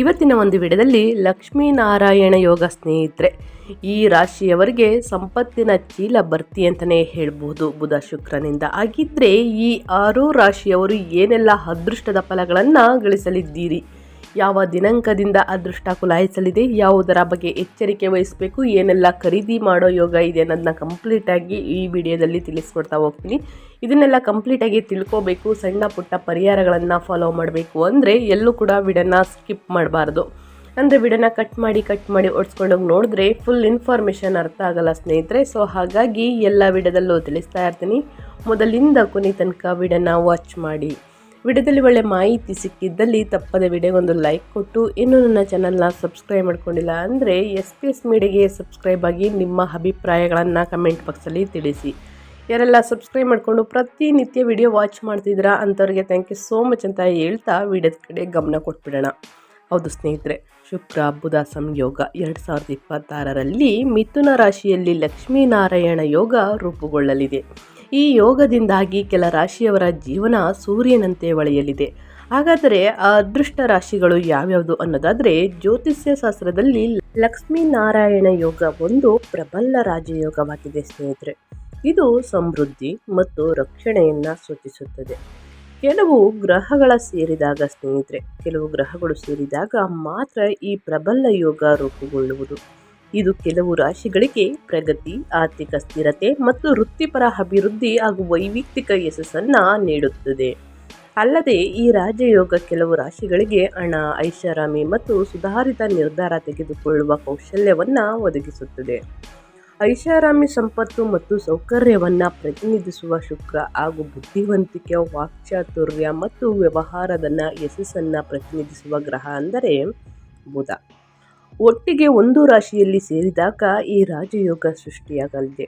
ಇವತ್ತಿನ ಒಂದು ವಿಡಿಯೋದಲ್ಲಿ ಲಕ್ಷ್ಮೀನಾರಾಯಣ ಯೋಗ ಸ್ನೇಹಿತರೆ, ಈ ರಾಶಿಯವರಿಗೆ ಸಂಪತ್ತಿನ ಚೀಲ ಬರ್ತಿ ಅಂತಲೇ ಹೇಳ್ಬೋದು ಬುಧ ಶುಕ್ರನಿಂದ. ಹಾಗಿದ್ದರೆ ಈ ಆರು ರಾಶಿಯವರು ಏನೆಲ್ಲ ಅದೃಷ್ಟದ ಫಲಗಳನ್ನು ಗಳಿಸಲಿದ್ದೀರಿ? ಯಾವ ದಿನಾಂಕದಿಂದ ಅದೃಷ್ಟ ಕುಲಾಯಿಸಲಿದೆ? ಯಾವುದರ ಬಗ್ಗೆ ಎಚ್ಚರಿಕೆ ವಹಿಸಬೇಕು? ಏನೆಲ್ಲ ಖರೀದಿ ಮಾಡೋ ಯೋಗ ಇದೆ ಅನ್ನೋದನ್ನ ಕಂಪ್ಲೀಟಾಗಿ ಈ ವಿಡಿಯೋದಲ್ಲಿ ತಿಳಿಸ್ಕೊಡ್ತಾ ಹೋಗ್ತೀನಿ. ಇದನ್ನೆಲ್ಲ ಕಂಪ್ಲೀಟಾಗಿ ತಿಳ್ಕೋಬೇಕು, ಸಣ್ಣ ಪುಟ್ಟ ಪರಿಹಾರಗಳನ್ನು ಫಾಲೋ ಮಾಡಬೇಕು ಅಂದರೆ ಎಲ್ಲೂ ಕೂಡ ವಿಡನ್ನು ಸ್ಕಿಪ್ ಮಾಡಬಾರ್ದು. ಅಂದರೆ ವಿಡನ್ನು ಕಟ್ ಮಾಡಿ ಕಟ್ ಮಾಡಿ ಓಡಿಸ್ಕೊಂಡೋಗಿ ನೋಡಿದ್ರೆ ಫುಲ್ ಇನ್ಫಾರ್ಮೇಷನ್ ಅರ್ಥ ಆಗಲ್ಲ ಸ್ನೇಹಿತರೆ. ಸೊ ಹಾಗಾಗಿ ಎಲ್ಲ ವಿಡದಲ್ಲೂ ತಿಳಿಸ್ತಾ ಇರ್ತೀನಿ. ಮೊದಲಿಂದ ಕೊನೆ ತನಕ ವಿಡನ್ನು ವಾಚ್ ಮಾಡಿ. ವಿಡಿಯೋದಲ್ಲಿ ಒಳ್ಳೆ ಮಾಹಿತಿ ಸಿಕ್ಕಿದ್ದಲ್ಲಿ ತಪ್ಪದೆ ವಿಡಿಯೋಗೊಂದು ಲೈಕ್ ಕೊಟ್ಟು, ಇನ್ನೂ ನನ್ನ ಚಾನಲ್ನ ಸಬ್ಸ್ಕ್ರೈಬ್ ಮಾಡ್ಕೊಂಡಿಲ್ಲ ಅಂದರೆ ಎಸ್ ಪಿ ಎಸ್ ಮೀಡಿಯಾಗೆ ಸಬ್ಸ್ಕ್ರೈಬ್ ಆಗಿ ನಿಮ್ಮ ಅಭಿಪ್ರಾಯಗಳನ್ನು ಕಮೆಂಟ್ ಬಾಕ್ಸಲ್ಲಿ ತಿಳಿಸಿ. ಯಾರೆಲ್ಲ ಸಬ್ಸ್ಕ್ರೈಬ್ ಮಾಡಿಕೊಂಡು ಪ್ರತಿನಿತ್ಯ ವಿಡಿಯೋ ವಾಚ್ ಮಾಡ್ತಿದ್ದೀರಾ ಅಂಥವ್ರಿಗೆ ಥ್ಯಾಂಕ್ ಯು ಸೋ ಮಚ್ ಅಂತ ಹೇಳ್ತಾ ವಿಡಿಯೋದ ಕಡೆ ಗಮನ ಕೊಟ್ಬಿಡೋಣ. ಹೌದು ಸ್ನೇಹಿತರೆ, ಶುಕ್ರ, ಬುಧ, ಸಂಯೋಗ ಎರಡು ಸಾವಿರದ ಇಪ್ಪತ್ತಾರರಲ್ಲಿ ಮಿಥುನ ರಾಶಿಯಲ್ಲಿ ಲಕ್ಷ್ಮೀನಾರಾಯಣ ಯೋಗ ರೂಪುಗೊಳ್ಳಲಿದೆ. ಈ ಯೋಗದಿಂದಾಗಿ ಕೆಲ ರಾಶಿಯವರ ಜೀವನ ಸೂರ್ಯನಂತೆ ಒಳೆಯಲಿದೆ. ಹಾಗಾದರೆ ಅದೃಷ್ಟ ರಾಶಿಗಳು ಯಾವ್ಯಾವುದು ಅನ್ನೋದಾದರೆ ಜ್ಯೋತಿಷ್ಯ ಶಾಸ್ತ್ರದಲ್ಲಿ ಲಕ್ಷ್ಮೀನಾರಾಯಣ ಯೋಗ ಒಂದು ಪ್ರಬಲ ರಾಜಯೋಗವಾಗಿದೆ ಸ್ನೇಹಿತರೆ. ಇದು ಸಮೃದ್ಧಿ ಮತ್ತು ರಕ್ಷಣೆಯನ್ನು ಸೂಚಿಸುತ್ತದೆ. ಕೆಲವು ಗ್ರಹಗಳ ಸೇರಿದಾಗ ಸ್ನೇಹಿತರೆ, ಕೆಲವು ಗ್ರಹಗಳು ಸೇರಿದಾಗ ಮಾತ್ರ ಈ ಪ್ರಬಲ ಯೋಗ ರೂಪುಗೊಳ್ಳುವುದು. ಇದು ಕೆಲವು ರಾಶಿಗಳಿಗೆ ಪ್ರಗತಿ, ಆರ್ಥಿಕ ಸ್ಥಿರತೆ ಮತ್ತು ವೃತ್ತಿಪರ ಅಭಿವೃದ್ಧಿ ಹಾಗೂ ವೈಯಕ್ತಿಕ ಯಶಸ್ಸನ್ನು ನೀಡುತ್ತದೆ. ಅಲ್ಲದೆ ಈ ರಾಜಯೋಗ ಕೆಲವು ರಾಶಿಗಳಿಗೆ ಹಣ, ಐಷಾರಾಮಿ ಮತ್ತು ಸುಧಾರಿತ ನಿರ್ಧಾರ ತೆಗೆದುಕೊಳ್ಳುವ ಕೌಶಲ್ಯವನ್ನು ಒದಗಿಸುತ್ತದೆ. ಐಷಾರಾಮಿ ಸಂಪತ್ತು ಮತ್ತು ಸೌಕರ್ಯವನ್ನು ಪ್ರತಿನಿಧಿಸುವ ಶುಕ್ರ ಹಾಗೂ ಬುದ್ಧಿವಂತಿಕೆ, ವಾಕ್ಚಾತುರ್ಯ ಮತ್ತು ವ್ಯವಹಾರದ ಯಶಸ್ಸನ್ನು ಪ್ರತಿನಿಧಿಸುವ ಗ್ರಹ ಅಂದರೆ ಬುಧ. ಒಟ್ಟಿಗೆ ಒಂದು ರಾಶಿಯಲ್ಲಿ ಸೇರಿದಾಗ ಈ ರಾಜಯೋಗ ಸೃಷ್ಟಿಯಾಗಲಿದೆ.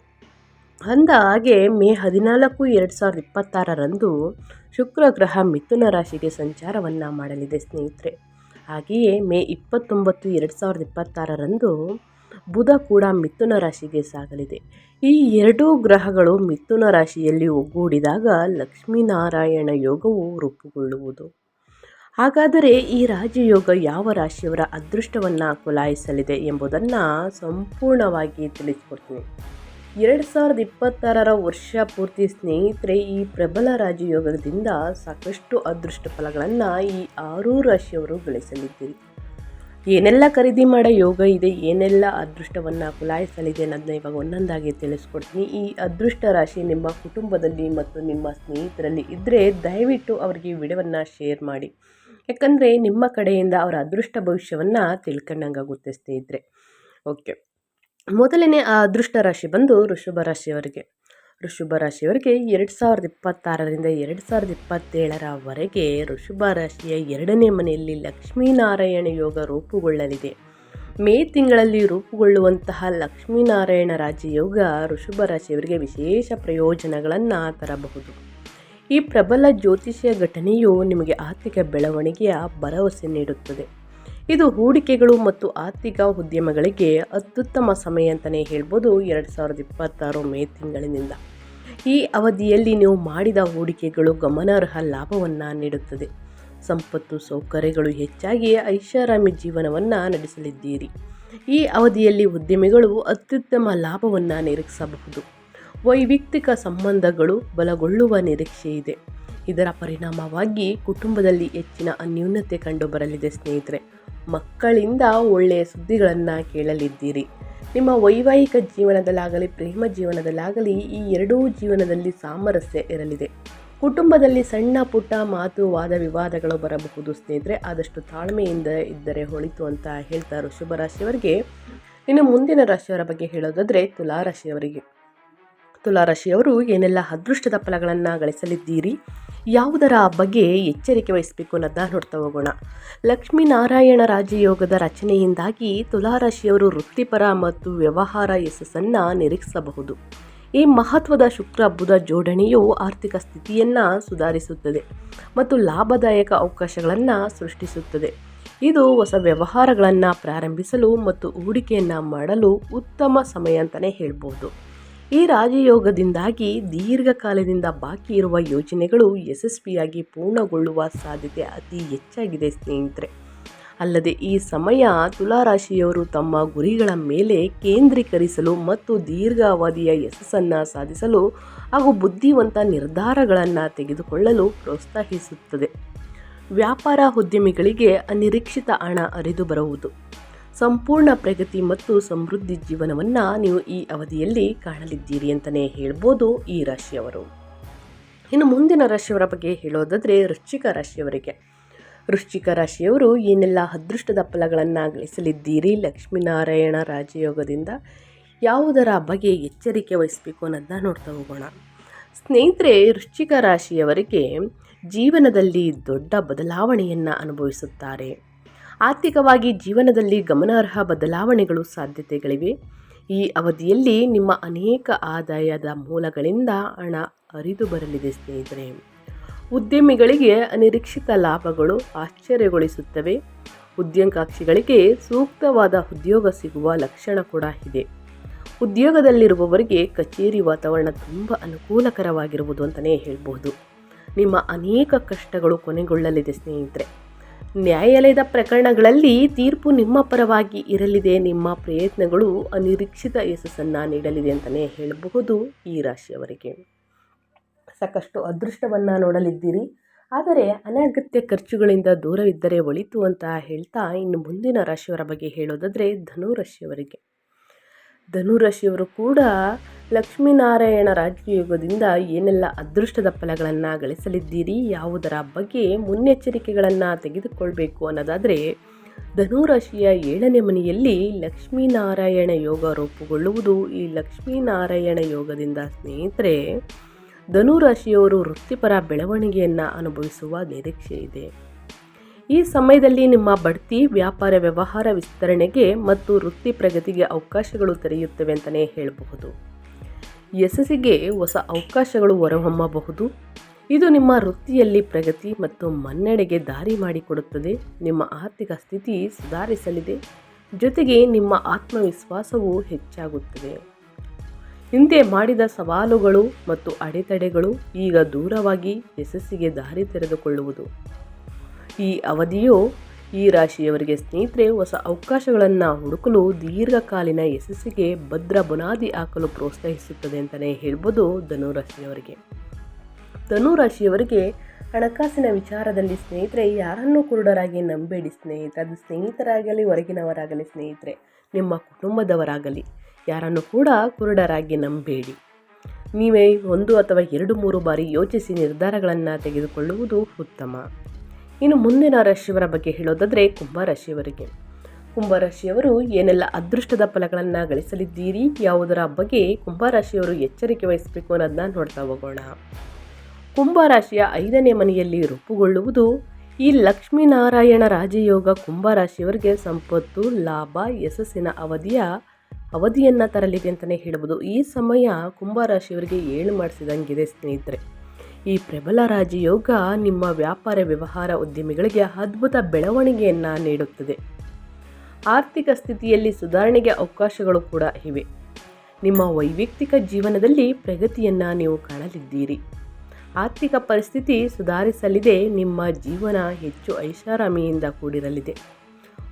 ಅಂದ ಹಾಗೆ ಮೇ ಹದಿನಾಲ್ಕು, ಎರಡು ಸಾವಿರದ ಇಪ್ಪತ್ತಾರರಂದು ಶುಕ್ರ ಗ್ರಹ ಮಿಥುನ ರಾಶಿಗೆ ಸಂಚಾರವನ್ನು ಮಾಡಲಿದೆ ಸ್ನೇಹಿತರೆ. ಹಾಗೆಯೇ ಮೇ ಇಪ್ಪತ್ತೊಂಬತ್ತು, ಎರಡು ಸಾವಿರದ ಇಪ್ಪತ್ತಾರರಂದು ಬುಧ ಕೂಡ ಮಿಥುನ ರಾಶಿಗೆ ಸಾಗಲಿದೆ. ಈ ಎರಡೂ ಗ್ರಹಗಳು ಮಿಥುನ ರಾಶಿಯಲ್ಲಿ ಒಗ್ಗೂಡಿದಾಗ ಲಕ್ಷ್ಮೀನಾರಾಯಣ ಯೋಗವು ರೂಪುಗೊಳ್ಳುವುದು. ಹಾಗಾದರೆ ಈ ರಾಜಯೋಗ ಯಾವ ರಾಶಿಯವರ ಅದೃಷ್ಟವನ್ನು ಕುಲಾಯಿಸಲಿದೆ ಎಂಬುದನ್ನು ಸಂಪೂರ್ಣವಾಗಿ ತಿಳಿಸ್ಕೊಡ್ತೀನಿ. ಎರಡು ಸಾವಿರದ ಇಪ್ಪತ್ತಾರರ ವರ್ಷ ಪೂರ್ತಿ ಸ್ನೇಹಿತರೆ, ಈ ಪ್ರಬಲ ರಾಜಯೋಗದಿಂದ ಸಾಕಷ್ಟು ಅದೃಷ್ಟ ಫಲಗಳನ್ನು ಈ ಆರೂ ರಾಶಿಯವರು ಗಳಿಸಲಿದ್ದೀರಿ. ಏನೆಲ್ಲ ಖರೀದಿ ಮಾಡೋ ಯೋಗ ಇದೆ, ಏನೆಲ್ಲ ಅದೃಷ್ಟವನ್ನು ಕುಲಾಯಿಸಲಿದೆ ಅನ್ನೋದನ್ನ ಇವಾಗ ಒಂದೊಂದಾಗಿ ತಿಳಿಸ್ಕೊಡ್ತೀನಿ. ಈ ಅದೃಷ್ಟ ರಾಶಿ ನಿಮ್ಮ ಕುಟುಂಬದಲ್ಲಿ ಮತ್ತು ನಿಮ್ಮ ಸ್ನೇಹಿತರಲ್ಲಿ ಇದ್ದರೆ ದಯವಿಟ್ಟು ಅವರಿಗೆ ಈ ವಿಡಿಯೋವನ್ನು ಶೇರ್ ಮಾಡಿ. ಯಾಕಂದರೆ ನಿಮ್ಮ ಕಡೆಯಿಂದ ಅವರ ಅದೃಷ್ಟ ಭವಿಷ್ಯವನ್ನು ತಿಳ್ಕೊಂಡಂಗಾಗುತ್ತೆ ಸ್ನೇಹಿತರೆ. ಓಕೆ. ಮೊದಲನೇ ಆ ಅದೃಷ್ಟ ರಾಶಿ ಬಂದು ಋಷಭ ರಾಶಿಯವರಿಗೆ. ಋಷಭ ರಾಶಿಯವರಿಗೆ ಎರಡು ಸಾವಿರದ ಇಪ್ಪತ್ತಾರರಿಂದ ಎರಡು ಸಾವಿರದ ಇಪ್ಪತ್ತೇಳರವರೆಗೆ ಋಷಭ ರಾಶಿಯ ಎರಡನೇ ಮನೆಯಲ್ಲಿ ಲಕ್ಷ್ಮೀನಾರಾಯಣ ಯೋಗ ರೂಪುಗೊಳ್ಳಲಿದೆ. ಮೇ ತಿಂಗಳಲ್ಲಿ ರೂಪುಗೊಳ್ಳುವಂತಹ ಲಕ್ಷ್ಮೀನಾರಾಯಣ ರಾಜಯೋಗ ಋಷಭ ರಾಶಿಯವರಿಗೆ ವಿಶೇಷ ಪ್ರಯೋಜನಗಳನ್ನು ತರಬಹುದು. ಈ ಪ್ರಬಲ ಜ್ಯೋತಿಷ್ಯ ಘಟನೆಯು ನಿಮಗೆ ಆರ್ಥಿಕ ಬೆಳವಣಿಗೆಯ ಭರವಸೆ ನೀಡುತ್ತದೆ. ಇದು ಹೂಡಿಕೆಗಳು ಮತ್ತು ಆರ್ಥಿಕ ಉದ್ಯಮಗಳಿಗೆ ಅತ್ಯುತ್ತಮ ಸಮಯ ಅಂತಲೇ ಹೇಳ್ಬೋದು ಎರಡು ಸಾವಿರದ ಇಪ್ಪತ್ತಾರು ಮೇ ತಿಂಗಳಿನಿಂದ. ಈ ಅವಧಿಯಲ್ಲಿ ನೀವು ಮಾಡಿದ ಹೂಡಿಕೆಗಳು ಗಮನಾರ್ಹ ಲಾಭವನ್ನು ನೀಡುತ್ತದೆ. ಸಂಪತ್ತು, ಸೌಕರ್ಯಗಳು ಹೆಚ್ಚಾಗಿ ಐಷಾರಾಮಿ ಜೀವನವನ್ನು ನಡೆಸಲಿದ್ದೀರಿ. ಈ ಅವಧಿಯಲ್ಲಿ ಉದ್ಯಮಿಗಳು ಅತ್ಯುತ್ತಮ ಲಾಭವನ್ನು ನಿರೀಕ್ಷಿಸಬಹುದು. ವೈಯಕ್ತಿಕ ಸಂಬಂಧಗಳು ಬಲಗೊಳ್ಳುವ ನಿರೀಕ್ಷೆ ಇದೆ. ಇದರ ಪರಿಣಾಮವಾಗಿ ಕುಟುಂಬದಲ್ಲಿ ಹೆಚ್ಚಿನ ಅನ್ಯೂನ್ಯತೆ ಕಂಡುಬರಲಿದೆ ಸ್ನೇಹಿತರೆ. ಮಕ್ಕಳಿಂದ ಒಳ್ಳೆಯ ಸುದ್ದಿಗಳನ್ನು ಕೇಳಲಿದ್ದೀರಿ. ನಿಮ್ಮ ವೈವಾಹಿಕ ಜೀವನದಲ್ಲಾಗಲಿ, ಪ್ರೇಮ ಜೀವನದಲ್ಲಾಗಲಿ ಈ ಎರಡೂ ಜೀವನದಲ್ಲಿ ಸಾಮರಸ್ಯ ಇರಲಿದೆ. ಕುಟುಂಬದಲ್ಲಿ ಸಣ್ಣ ಪುಟ್ಟ ಮಾತು ವಾದ ವಿವಾದಗಳು ಬರಬಹುದು ಸ್ನೇಹಿತರೆ. ಆದಷ್ಟು ತಾಳ್ಮೆಯಿಂದ ಇದ್ದರೆ ಹೊಳಿತು ಅಂತ ಹೇಳ್ತಾರೆ ಶುಭರಾಶಿಯವರಿಗೆ ಇನ್ನು ಮುಂದಿನ ರಾಶಿಯವರ ಬಗ್ಗೆ ಹೇಳೋದಾದರೆ ತುಲಾರಾಶಿಯವರಿಗೆ. ತುಲಾರಾಶಿಯವರು ಏನೆಲ್ಲ ಅದೃಷ್ಟದ ಫಲಗಳನ್ನು ಗಳಿಸಲಿದ್ದೀರಿ? ಯಾವುದರ ಬಗ್ಗೆ ಎಚ್ಚರಿಕೆ ವಹಿಸಬೇಕು ಅನ್ನೋದನ್ನ ನೋಡ್ತಾ ಹೋಗೋಣ. ಲಕ್ಷ್ಮೀನಾರಾಯಣ ರಾಜಯೋಗದ ರಚನೆಯಿಂದಾಗಿ ತುಲಾರಾಶಿಯವರು ವೃತ್ತಿಪರ ಮತ್ತು ವ್ಯವಹಾರ ಯಶಸ್ಸನ್ನು ನಿರೀಕ್ಷಿಸಬಹುದು. ಈ ಮಹತ್ವದ ಶುಕ್ರ, ಬುಧ ಜೋಡಣೆಯು ಆರ್ಥಿಕ ಸ್ಥಿತಿಯನ್ನು ಸುಧಾರಿಸುತ್ತದೆ ಮತ್ತು ಲಾಭದಾಯಕ ಅವಕಾಶಗಳನ್ನು ಸೃಷ್ಟಿಸುತ್ತದೆ. ಇದು ಹೊಸ ವ್ಯವಹಾರಗಳನ್ನು ಪ್ರಾರಂಭಿಸಲು ಮತ್ತು ಹೂಡಿಕೆಯನ್ನು ಮಾಡಲು ಉತ್ತಮ ಸಮಯ ಅಂತಲೇ ಹೇಳ್ಬೋದು. ಈ ರಾಜಯೋಗದಿಂದಾಗಿ ದೀರ್ಘಕಾಲದಿಂದ ಬಾಕಿ ಇರುವ ಯೋಜನೆಗಳು ಯಶಸ್ವಿಯಾಗಿ ಪೂರ್ಣಗೊಳ್ಳುವ ಸಾಧ್ಯತೆ ಅತಿ ಹೆಚ್ಚಾಗಿದೆ, ಸ್ನೇಹಿತರೆ. ಅಲ್ಲದೆ ಈ ಸಮಯ ತುಲಾರಾಶಿಯವರು ತಮ್ಮ ಗುರಿಗಳ ಮೇಲೆ ಕೇಂದ್ರೀಕರಿಸಲು ಮತ್ತು ದೀರ್ಘಾವಧಿಯ ಯಶಸ್ಸನ್ನು ಸಾಧಿಸಲು ಹಾಗೂ ಬುದ್ಧಿವಂತ ನಿರ್ಧಾರಗಳನ್ನು ತೆಗೆದುಕೊಳ್ಳಲು ಪ್ರೋತ್ಸಾಹಿಸುತ್ತದೆ. ವ್ಯಾಪಾರ ಉದ್ಯಮಿಗಳಿಗೆ ಅನಿರೀಕ್ಷಿತ ಹಣ ಹರಿದು ಬರುವುದು ಸಂಪೂರ್ಣ ಪ್ರಗತಿ ಮತ್ತು ಸಮೃದ್ಧಿ ಜೀವನವನ್ನು ನೀವು ಈ ಅವಧಿಯಲ್ಲಿ ಕಾಣಲಿದ್ದೀರಿ ಅಂತಲೇ ಹೇಳ್ಬೋದು ಈ ರಾಶಿಯವರು. ಇನ್ನು ಮುಂದಿನ ರಾಶಿಯವರ ಬಗ್ಗೆ ಹೇಳೋದಾದರೆ ವೃಶ್ಚಿಕ ರಾಶಿಯವರಿಗೆ. ವೃಶ್ಚಿಕ ರಾಶಿಯವರು ಏನೆಲ್ಲ ಅದೃಷ್ಟದ ಫಲಗಳನ್ನು ಗಳಿಸಲಿದ್ದೀರಿ ಲಕ್ಷ್ಮೀನಾರಾಯಣ ರಾಜಯೋಗದಿಂದ? ಯಾವುದರ ಬಗ್ಗೆ ಎಚ್ಚರಿಕೆ ವಹಿಸಬೇಕು ಅನ್ನೋದನ್ನ ನೋಡ್ತಾ ಹೋಗೋಣ. ಸ್ನೇಹಿತರೆ, ವೃಶ್ಚಿಕ ರಾಶಿಯವರಿಗೆ ಜೀವನದಲ್ಲಿ ದೊಡ್ಡ ಬದಲಾವಣೆಯನ್ನು ಅನುಭವಿಸುತ್ತಾರೆ. ಆರ್ಥಿಕವಾಗಿ ಜೀವನದಲ್ಲಿ ಗಮನಾರ್ಹ ಬದಲಾವಣೆಗಳು ಸಾಧ್ಯತೆಗಳಿವೆ. ಈ ಅವಧಿಯಲ್ಲಿ ನಿಮ್ಮ ಅನೇಕ ಆದಾಯದ ಮೂಲಗಳಿಂದ ಹಣ ಹರಿದು ಬರಲಿದೆ ಸ್ನೇಹಿತರೆ. ಉದ್ಯಮಿಗಳಿಗೆ ಅನಿರೀಕ್ಷಿತ ಲಾಭಗಳು ಆಶ್ಚರ್ಯಗೊಳಿಸುತ್ತವೆ. ಉದ್ಯಮಕಾಕ್ಷಿಗಳಿಗೆ ಸೂಕ್ತವಾದ ಉದ್ಯೋಗ ಸಿಗುವ ಲಕ್ಷಣ ಕೂಡ ಇದೆ. ಉದ್ಯೋಗದಲ್ಲಿರುವವರಿಗೆ ಕಚೇರಿ ವಾತಾವರಣ ತುಂಬ ಅನುಕೂಲಕರವಾಗಿರುವುದು ಅಂತಲೇ ಹೇಳ್ಬೋದು ನಿಮ್ಮ ಅನೇಕ ಕಷ್ಟಗಳು ಕೊನೆಗೊಳ್ಳಲಿದೆ ಸ್ನೇಹಿತರೆ. ನ್ಯಾಯಾಲಯದ ಪ್ರಕರಣಗಳಲ್ಲಿ ತೀರ್ಪು ನಿಮ್ಮ ಪರವಾಗಿ ಇರಲಿದೆ ನಿಮ್ಮ ಪ್ರಯತ್ನಗಳು ಅನಿರೀಕ್ಷಿತ ಯಶಸ್ಸನ್ನು ನೀಡಲಿದೆ ಅಂತಲೇ ಹೇಳಬಹುದು ಈ ರಾಶಿಯವರಿಗೆ. ಸಾಕಷ್ಟು ಅದೃಷ್ಟವನ್ನು ನೋಡಲಿದ್ದೀರಿ. ಆದರೆ ಅನಗತ್ಯ ಖರ್ಚುಗಳಿಂದ ದೂರವಿದ್ದರೆ ಒಳಿತು ಅಂತ ಹೇಳ್ತಾ ಇನ್ನು ಮುಂದಿನ ರಾಶಿಯವರ ಬಗ್ಗೆ ಹೇಳೋದಾದರೆ ಧನು ರಾಶಿಯವರಿಗೆ ಧನು ರಾಶಿಯವರು ಕೂಡ ಲಕ್ಷ್ಮೀನಾರಾಯಣ ರಾಜಯೋಗದಿಂದ ಏನೆಲ್ಲ ಅದೃಷ್ಟದ ಫಲಗಳನ್ನು ಗಳಿಸಲಿದ್ದೀರಿ, ಯಾವುದರ ಬಗ್ಗೆ ಮುನ್ನೆಚ್ಚರಿಕೆಗಳನ್ನು ತೆಗೆದುಕೊಳ್ಬೇಕು ಅನ್ನೋದಾದರೆ, ಧನುರಾಶಿಯ ಏಳನೇ ಮನೆಯಲ್ಲಿ ಲಕ್ಷ್ಮೀನಾರಾಯಣ ಯೋಗ ರೂಪುಗೊಳ್ಳುವುದು. ಈ ಲಕ್ಷ್ಮೀನಾರಾಯಣ ಯೋಗದಿಂದ ಸ್ನೇಹಿತರೆ, ಧನುರಾಶಿಯವರು ವೃತ್ತಿಪರ ಬೆಳವಣಿಗೆಯನ್ನು ಅನುಭವಿಸುವ ನಿರೀಕ್ಷೆ ಇದೆ. ಈ ಸಮಯದಲ್ಲಿ ನಿಮ್ಮ ಬಡ್ತಿ, ವ್ಯಾಪಾರ ವ್ಯವಹಾರ ವಿಸ್ತರಣೆಗೆ ಮತ್ತು ವೃತ್ತಿ ಪ್ರಗತಿಗೆ ಅವಕಾಶಗಳು ತೆರೆಯುತ್ತವೆ ಅಂತಲೇ ಹೇಳಬಹುದು. ಯಶಸ್ಸಿಗೆ ಹೊಸ ಅವಕಾಶಗಳು ಹೊರಹೊಮ್ಮಬಹುದು. ಇದು ನಿಮ್ಮ ವೃತ್ತಿಯಲ್ಲಿ ಪ್ರಗತಿ ಮತ್ತು ಮನ್ನಡೆಗೆ ದಾರಿ ಮಾಡಿಕೊಡುತ್ತದೆ. ನಿಮ್ಮ ಆರ್ಥಿಕ ಸ್ಥಿತಿ ಸುಧಾರಿಸಲಿದೆ. ಜೊತೆಗೆ ನಿಮ್ಮ ಆತ್ಮವಿಶ್ವಾಸವು ಹೆಚ್ಚಾಗುತ್ತದೆ. ಹಿಂದೆ ಮಾಡಿದ ಸವಾಲುಗಳು ಮತ್ತು ಅಡೆತಡೆಗಳು ಈಗ ದೂರವಾಗಿ ಯಶಸ್ಸಿಗೆ ದಾರಿ ತೆರೆದುಕೊಳ್ಳುವುದು. ಈ ಅವಧಿಯು ಈ ರಾಶಿಯವರಿಗೆ ಸ್ನೇಹಿತರೆ ಹೊಸ ಅವಕಾಶಗಳನ್ನು ಹುಡುಕಲು ದೀರ್ಘಕಾಲೀನ ಯಶಸ್ಸಿಗೆ ಭದ್ರ ಬುನಾದಿ ಹಾಕಲು ಪ್ರೋತ್ಸಾಹಿಸುತ್ತದೆ ಅಂತಲೇ ಹೇಳ್ಬೋದು ಧನುರಾಶಿಯವರಿಗೆ ಧನುರಾಶಿಯವರಿಗೆ ಹಣಕಾಸಿನ ವಿಚಾರದಲ್ಲಿ ಸ್ನೇಹಿತರೆ ಯಾರನ್ನು ಕುರುಡರಾಗಿ ನಂಬೇಡಿ ಸ್ನೇಹಿತರೆ? ಅದು ಸ್ನೇಹಿತರಾಗಲಿ, ಹೊರಗಿನವರಾಗಲಿ ಸ್ನೇಹಿತರೆ, ನಿಮ್ಮ ಕುಟುಂಬದವರಾಗಲಿ, ಯಾರನ್ನು ಕೂಡ ಕುರುಡರಾಗಿ ನಂಬೇಡಿ. ನೀವೇ ಒಂದು ಅಥವಾ ಎರಡು ಮೂರು ಬಾರಿ ಯೋಚಿಸಿ ನಿರ್ಧಾರಗಳನ್ನು ತೆಗೆದುಕೊಳ್ಳುವುದು ಉತ್ತಮ. ಇನ್ನು ಮುಂದಿನ ರಾಶಿಯವರ ಬಗ್ಗೆ ಹೇಳೋದಾದರೆ ಕುಂಭರಾಶಿಯವರಿಗೆ ಕುಂಭರಾಶಿಯವರು ಏನೆಲ್ಲ ಅದೃಷ್ಟದ ಫಲಗಳನ್ನು ಗಳಿಸಲಿದ್ದೀರಿ, ಯಾವುದರ ಬಗ್ಗೆ ಕುಂಭರಾಶಿಯವರು ಎಚ್ಚರಿಕೆ ವಹಿಸಬೇಕು ಅನ್ನೋದನ್ನ ನೋಡ್ತಾ ಹೋಗೋಣ. ಕುಂಭರಾಶಿಯ ಐದನೇ ಮನೆಯಲ್ಲಿ ರೂಪುಗೊಳ್ಳುವುದು ಈ ಲಕ್ಷ್ಮೀನಾರಾಯಣ ರಾಜಯೋಗ ಕುಂಭರಾಶಿಯವರಿಗೆ ಸಂಪತ್ತು, ಲಾಭ, ಯಶಸ್ಸಿನ ಅವಧಿಯ ಅವಧಿಯನ್ನು ತರಲಿದೆ ಅಂತಲೇ ಹೇಳ್ಬೋದು. ಈ ಸಮಯ ಕುಂಭರಾಶಿಯವರಿಗೆ ಏಳು ಮಾಡಿಸಿದಂಗಿದೆ ಸ್ನೇಹಿತರೆ. ಈ ಪ್ರಬಲ ರಾಜಯೋಗ ನಿಮ್ಮ ವ್ಯಾಪಾರ ವ್ಯವಹಾರ ಉದ್ಯಮಿಗಳಿಗೆ ಅದ್ಭುತ ಬೆಳವಣಿಗೆಯನ್ನು ನೀಡುತ್ತದೆ. ಆರ್ಥಿಕ ಸ್ಥಿತಿಯಲ್ಲಿ ಸುಧಾರಣೆಗೆ ಅವಕಾಶಗಳು ಕೂಡ ಇವೆ. ನಿಮ್ಮ ವೈಯಕ್ತಿಕ ಜೀವನದಲ್ಲಿ ಪ್ರಗತಿಯನ್ನು ನೀವು ಕಾಣಲಿದ್ದೀರಿ. ಆರ್ಥಿಕ ಪರಿಸ್ಥಿತಿ ಸುಧಾರಿಸಲಿದೆ, ನಿಮ್ಮ ಜೀವನ ಹೆಚ್ಚು ಐಷಾರಾಮಿಯಿಂದ ಕೂಡಿರಲಿದೆ.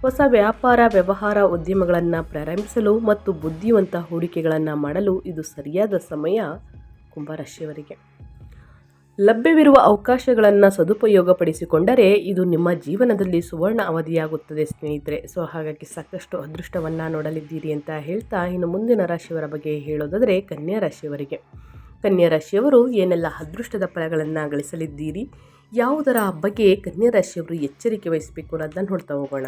ಹೊಸ ವ್ಯಾಪಾರ ವ್ಯವಹಾರ ಉದ್ಯಮಗಳನ್ನು ಪ್ರಾರಂಭಿಸಲು ಮತ್ತು ಬುದ್ಧಿವಂತ ಹೂಡಿಕೆಗಳನ್ನು ಮಾಡಲು ಇದು ಸರಿಯಾದ ಸಮಯ. ಕುಂಭರಾಶಿಯವರಿಗೆ. ಲಭ್ಯವಿರುವ ಅವಕಾಶಗಳನ್ನು ಸದುಪಯೋಗಪಡಿಸಿಕೊಂಡರೆ ಇದು ನಿಮ್ಮ ಜೀವನದಲ್ಲಿ ಸುವರ್ಣ ಅವಧಿಯಾಗುತ್ತದೆ ಸ್ನೇಹಿತರೆ. ಸೊ, ಹಾಗಾಗಿ ಸಾಕಷ್ಟು ಅದೃಷ್ಟವನ್ನು ನೋಡಲಿದ್ದೀರಿ ಅಂತ ಹೇಳ್ತಾ ಇನ್ನು ಮುಂದಿನ ರಾಶಿಯವರ ಬಗ್ಗೆ ಹೇಳೋದಾದರೆ ಕನ್ಯಾ ರಾಶಿಯವರಿಗೆ. ಕನ್ಯಾ ರಾಶಿಯವರು ಏನೆಲ್ಲ ಅದೃಷ್ಟದ ಫಲಗಳನ್ನು ಗಳಿಸಲಿದ್ದೀರಿ, ಯಾವುದರ ಬಗ್ಗೆ ಕನ್ಯಾ ರಾಶಿಯವರು ಎಚ್ಚರಿಕೆ ವಹಿಸಬೇಕು ಅನ್ನೋದನ್ನು ನೋಡ್ತಾ ಹೋಗೋಣ.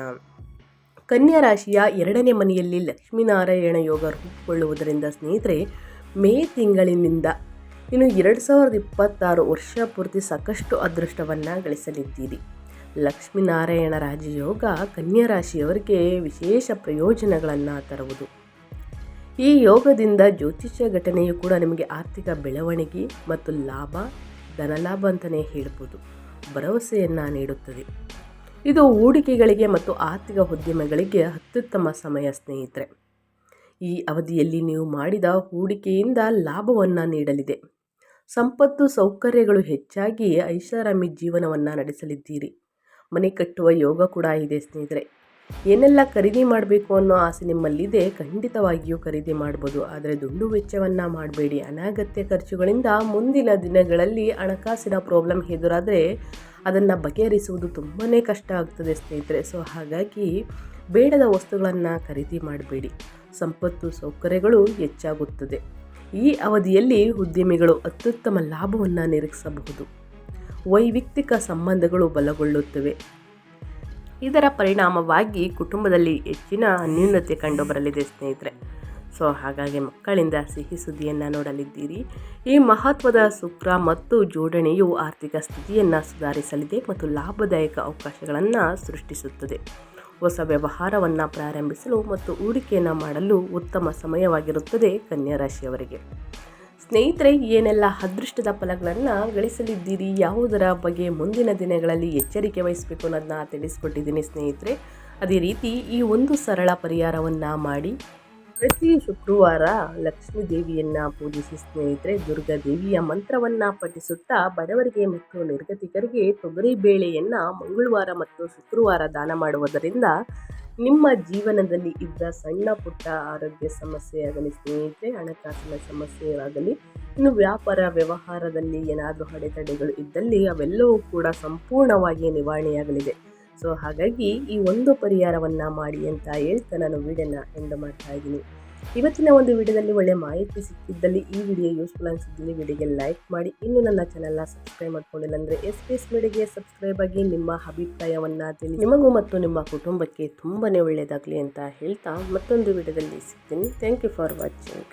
ಕನ್ಯಾ ರಾಶಿಯ ಎರಡನೇ ಮನೆಯಲ್ಲಿ ಲಕ್ಷ್ಮೀನಾರಾಯಣ ಯೋಗ ರೂಪುಗೊಳ್ಳುವುದರಿಂದ ಸ್ನೇಹಿತರೆ, ಮೇ ತಿಂಗಳಿನಿಂದ ಇನ್ನು ಎರಡು ಸಾವಿರದ ಇಪ್ಪತ್ತಾರು ವರ್ಷ ಪೂರ್ತಿ ಸಾಕಷ್ಟು ಅದೃಷ್ಟವನ್ನು ಗಳಿಸಲಿದ್ದೀರಿ. ಲಕ್ಷ್ಮೀನಾರಾಯಣ ರಾಜಯೋಗ ಕನ್ಯಾ ರಾಶಿಯವರಿಗೆ ವಿಶೇಷ ಪ್ರಯೋಜನಗಳನ್ನು ತರುವುದು. ಈ ಯೋಗದಿಂದ ಜ್ಯೋತಿಷ್ಯ ಘಟನೆಯು ಕೂಡ ನಿಮಗೆ ಆರ್ಥಿಕ ಬೆಳವಣಿಗೆ ಮತ್ತು ಲಾಭ, ಧನಲಾಭ ಅಂತಲೇ ಹೇಳ್ಬೋದು. ಭರವಸೆಯನ್ನು ನೀಡುತ್ತದೆ. ಇದು ಹೂಡಿಕೆಗಳಿಗೆ ಮತ್ತು ಆರ್ಥಿಕ ಉದ್ಯಮಗಳಿಗೆ ಅತ್ಯುತ್ತಮ ಸಮಯ, ಸ್ನೇಹಿತರೆ. ಈ ಅವಧಿಯಲ್ಲಿ ನೀವು ಮಾಡಿದ ಹೂಡಿಕೆಯಿಂದ ಲಾಭವನ್ನು ನೀಡಲಿದೆ. ಸಂಪತ್ತು ಸೌಕರ್ಯಗಳು ಹೆಚ್ಚಾಗಿ ಐಷಾರಾಮಿ ಜೀವನವನ್ನು ನಡೆಸಲಿದ್ದೀರಿ. ಮನೆ ಕಟ್ಟುವ ಯೋಗ ಕೂಡ ಇದೆ ಸ್ನೇಹಿತರೆ. ಏನೆಲ್ಲ ಖರೀದಿ ಮಾಡಬೇಕು ಅನ್ನೋ ಆಸೆ ನಿಮ್ಮಲ್ಲಿದೆ? ಖಂಡಿತವಾಗಿಯೂ ಖರೀದಿ ಮಾಡ್ಬೋದು. ಆದರೆ ದುಂಡು ವೆಚ್ಚವನ್ನು ಮಾಡಬೇಡಿ. ಅನಾಗತ್ಯ ಖರ್ಚುಗಳಿಂದ ಮುಂದಿನ ದಿನಗಳಲ್ಲಿ ಹಣಕಾಸಿನ ಪ್ರಾಬ್ಲಮ್ ಎದುರಾದರೆ ಅದನ್ನು ಬಗೆಹರಿಸುವುದು ತುಂಬಾ ಕಷ್ಟ ಆಗ್ತದೆ ಸ್ನೇಹಿತರೆ. ಸೊ, ಹಾಗಾಗಿ ಬೇಡದ ವಸ್ತುಗಳನ್ನು ಖರೀದಿ ಮಾಡಬೇಡಿ. ಸಂಪತ್ತು ಸೌಕರ್ಯಗಳು ಹೆಚ್ಚಾಗುತ್ತದೆ. ಈ ಅವಧಿಯಲ್ಲಿ ಉದ್ಯಮಿಗಳು ಅತ್ಯುತ್ತಮ ಲಾಭವನ್ನು ನಿರೀಕ್ಷಿಸಬಹುದು. ವೈಯಕ್ತಿಕ ಸಂಬಂಧಗಳು ಬಲಗೊಳ್ಳುತ್ತವೆ. ಇದರ ಪರಿಣಾಮವಾಗಿ ಕುಟುಂಬದಲ್ಲಿ ಹೆಚ್ಚಿನ ಅನ್ಯೂನ್ಯತೆ ಕಂಡುಬರಲಿದೆ ಸ್ನೇಹಿತರೆ. ಸೊ, ಹಾಗಾಗಿ ಮಕ್ಕಳಿಂದ ಸಿಹಿ ಸುದ್ದಿಯನ್ನು ನೋಡಲಿದ್ದೀರಿ. ಈ ಮಹತ್ವದ ಸುಕ್ರ ಮತ್ತು ಜೋಡಣೆಯು ಆರ್ಥಿಕ ಸ್ಥಿತಿಯನ್ನು ಸುಧಾರಿಸಲಿದೆ ಮತ್ತು ಲಾಭದಾಯಕ ಅವಕಾಶಗಳನ್ನು ಸೃಷ್ಟಿಸುತ್ತದೆ. ಹೊಸ ವ್ಯವಹಾರವನ್ನು ಪ್ರಾರಂಭಿಸಲು ಮತ್ತು ಹೂಡಿಕೆಯನ್ನು ಮಾಡಲು ಉತ್ತಮ ಸಮಯವಾಗಿರುತ್ತದೆ ಕನ್ಯಾ ರಾಶಿಯವರಿಗೆ ಸ್ನೇಹಿತರೆ, ಏನೆಲ್ಲ ಅದೃಷ್ಟದ ಫಲಗಳನ್ನು ಗಳಿಸಲಿದ್ದೀರಿ, ಯಾವುದರ ಬಗ್ಗೆ ಮುಂದಿನ ದಿನಗಳಲ್ಲಿ ಎಚ್ಚರಿಕೆ ವಹಿಸಬೇಕು ಅನ್ನೋದನ್ನ ತಿಳಿಸ್ಕೊಟ್ಟಿದ್ದೀನಿ ಸ್ನೇಹಿತರೆ. ಅದೇ ರೀತಿ ಈ ಒಂದು ಸರಳ ಪರಿಹಾರವನ್ನು ಮಾಡಿ ಪ್ರತಿ ಶುಕ್ರವಾರ ಲಕ್ಷ್ಮೀ ದೇವಿಯನ್ನು ಪೂಜಿಸಿ ಸ್ನೇಹಿತರೆ ದುರ್ಗಾ ದೇವಿಯ ಮಂತ್ರವನ್ನು ಪಠಿಸುತ್ತಾ ಬಡವರಿಗೆ ಮತ್ತು ನಿರ್ಗತಿಕರಿಗೆ ತೊಗರಿ ಬೇಳೆಯನ್ನು ಮಂಗಳವಾರ ಮತ್ತು ಶುಕ್ರವಾರ ದಾನ ಮಾಡುವುದರಿಂದ ನಿಮ್ಮ ಜೀವನದಲ್ಲಿ ಇದ್ದ ಸಣ್ಣ ಪುಟ್ಟ ಆರೋಗ್ಯ ಸಮಸ್ಯೆಯಾಗಲಿ ಸ್ನೇಹಿತರೆ, ಹಣಕಾಸಿನ ಸಮಸ್ಯೆಯಾಗಲಿ, ಇನ್ನು ವ್ಯಾಪಾರ ವ್ಯವಹಾರದಲ್ಲಿ ಏನಾದರೂ ಅಡೆತಡೆಗಳು ಇದ್ದಲ್ಲಿ ಅವೆಲ್ಲವೂ ಕೂಡ ಸಂಪೂರ್ಣವಾಗಿ ನಿವಾರಣೆಯಾಗಲಿದೆ. ಸೊ ಹಾಗಾಗಿ ಈ ಒಂದು ಪರಿಹಾರವನ್ನು ಮಾಡಿ ಅಂತ ಹೇಳ್ತಾ ನಾನು ವಿಡಿಯೋನ ಎಂಡ್ ಮಾಡ್ತಾ ಇದ್ದೀನಿ. ಇವತ್ತಿನ ಒಂದು ವಿಡಿಯೋದಲ್ಲಿ ಒಳ್ಳೆ ಮಾಹಿತಿ ಸಿಕ್ಕಿದ್ದಲ್ಲಿ ಈ ವಿಡಿಯೋ ಯೂಸ್ಫುಲ್ ಅನಿಸಿದ್ದಲ್ಲಿ ವಿಡಿಯೋಗೆ ಲೈಕ್ ಮಾಡಿ. ಇನ್ನು ನನ್ನ ಚಾನಲ್ನ ಸಬ್ಸ್ಕ್ರೈಬ್ ಮಾಡ್ಕೊಂಡಿಲ್ಲ ಅಂದರೆ ಎಸ್ ಪಿ ಎಸ್ ಮೀಡಿಯಾಗೆ ಸಬ್ಸ್ಕ್ರೈಬ್ ಆಗಿ ನಿಮ್ಮ ಅಭಿಪ್ರಾಯವನ್ನು ತಿಳಿ ನಿಮಗೂ ಮತ್ತು ನಿಮ್ಮ ಕುಟುಂಬಕ್ಕೆ ತುಂಬಾ ಒಳ್ಳೆಯದಾಗಲಿ ಅಂತ ಹೇಳ್ತಾ ಮತ್ತೊಂದು ವಿಡಿಯೋದಲ್ಲಿ ಸಿಗ್ತೀನಿ. Thank you for watching